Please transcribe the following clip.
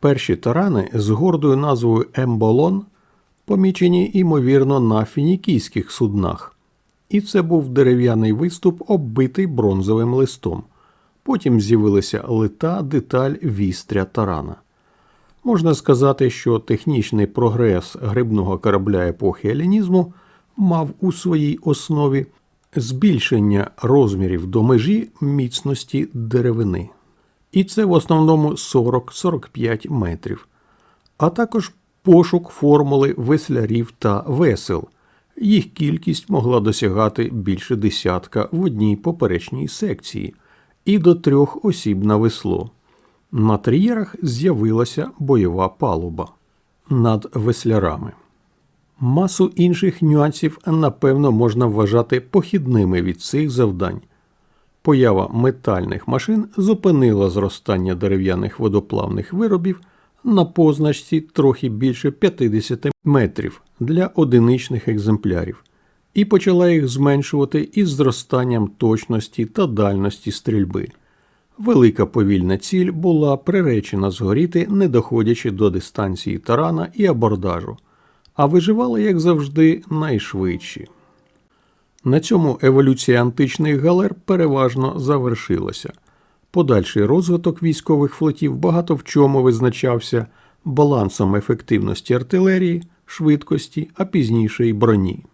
Перші тарани з гордою назвою Емболон помічені, ймовірно, на фінікійських суднах. І це був дерев'яний виступ, оббитий бронзовим листом. Потім з'явилася лита деталь вістря тарана. Можна сказати, що технічний прогрес грибного корабля епохи елінізму мав у своїй основі збільшення розмірів до межі міцності деревини. І це в основному 40-45 метрів, а також пошук формули веслярів та весел. Їх кількість могла досягати більше десятка в одній поперечній секції і до трьох осіб на весло. На трієрах з'явилася бойова палуба над веслярами. Масу інших нюансів, напевно, можна вважати похідними від цих завдань. Поява метальних машин зупинила зростання дерев'яних водоплавних виробів на позначці трохи більше 50 метрів для одиничних екземплярів і почала їх зменшувати із зростанням точності та дальності стрільби. Велика повільна ціль була приречена згоріти, не доходячи до дистанції тарана і абордажу, а виживали, як завжди, найшвидші. На цьому еволюція античних галер переважно завершилася. Подальший розвиток військових флотів багато в чому визначався балансом ефективності артилерії, швидкості, а пізніше й броні.